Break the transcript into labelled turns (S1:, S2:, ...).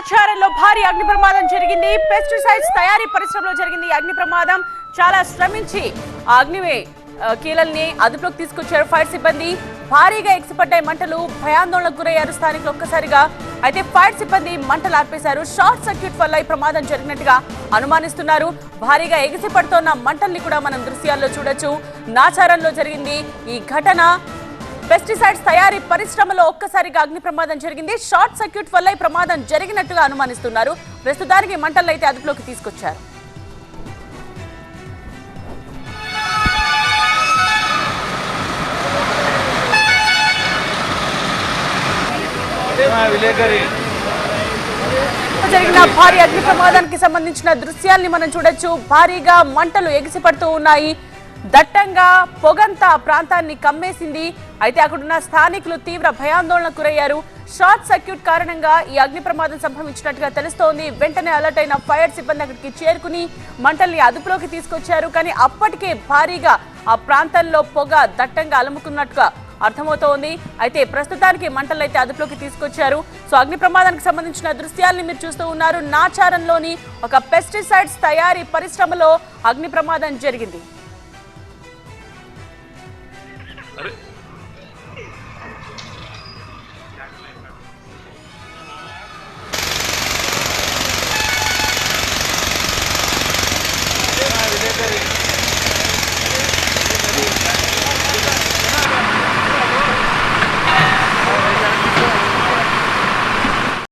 S1: ద్రోణాచార్యంలో భారీ అగ్ని ప్రమాదం జరిగింది. పెస్టిసైడ్స్ తయారీ పరిశ్రమలో జరిగింది అగ్ని ప్రమాదం. చాలా శ్రమించి అగ్నివే అగ్ని కీలల్ని అదుపులోకి తీసుకొచ్చారు ఫైర్ సిబ్బంది. భారీగా ఎక్సిపడ్డాయి మంటలు భయాందోళనకు గురయ్యారు స్థానికులు ఒక్కసారిగా. అయితే ఫైర్ సిబ్బంది మంటలు ఆర్పేశారు. షార్ట్ సర్క్యూట్ వల్ల ఈ ప్రమాదం జరిగినట్టుగా అనుమానిస్తున్నారు. భారీగా ఎగిసిపడుతోన్న మంటల్ని కూడా మనం దృశ్యాల్లో చూడొచ్చు. నాచారంలో జరిగింది ఈ ఘటన. పెస్టిసైడ్స్ తయారీ పరిశ్రమలో ఒక్కసారిగా అగ్ని ప్రమాదం జరిగింది. షార్ట్ సర్క్యూట్ వల్ల ఈ ప్రమాదం జరిగినట్టుగా అనుమానిస్తున్నారు. ప్రస్తుతానికి మంటలను అయితే అదుపులోకి తీసుకొచ్చారు. జరిగిన భారీ అగ్ని ప్రమాదానికి సంబంధించిన దృశ్యాల్ని మనం చూడొచ్చు. భారీగా మంటలు ఎగిసిపడుతూ ఉన్నాయి. దట్టంగా పొగంతా ప్రాంతాన్ని కమ్మేసింది. అయితే అక్కడున్న స్థానికులు తీవ్ర భయాందోళనకు గురయ్యారు. షార్ట్ సర్క్యూట్ కారణంగా ఈ అగ్ని ప్రమాదం సంభవించినట్టుగా తెలుస్తోంది. వెంటనే అలర్ట్ అయిన ఫైర్ సిబ్బంది అక్కడికి చేరుకుని మంటల్ని అదుపులోకి తీసుకొచ్చారు. కానీ అప్పటికే భారీగా ఆ ప్రాంతంలో పొగ దట్టంగా అలుముకున్నట్టుగా అర్థమవుతోంది. అయితే ప్రస్తుతానికి మంటలు అయితే అదుపులోకి తీసుకొచ్చారు. సో అగ్ని ప్రమాదానికి సంబంధించిన దృశ్యాల్ని మీరు చూస్తూ ఉన్నారు. నాచారంలోని ఒక పెస్టిసైడ్స్ తయారీ పరిశ్రమలో అగ్ని ప్రమాదం జరిగింది.
S2: あれ？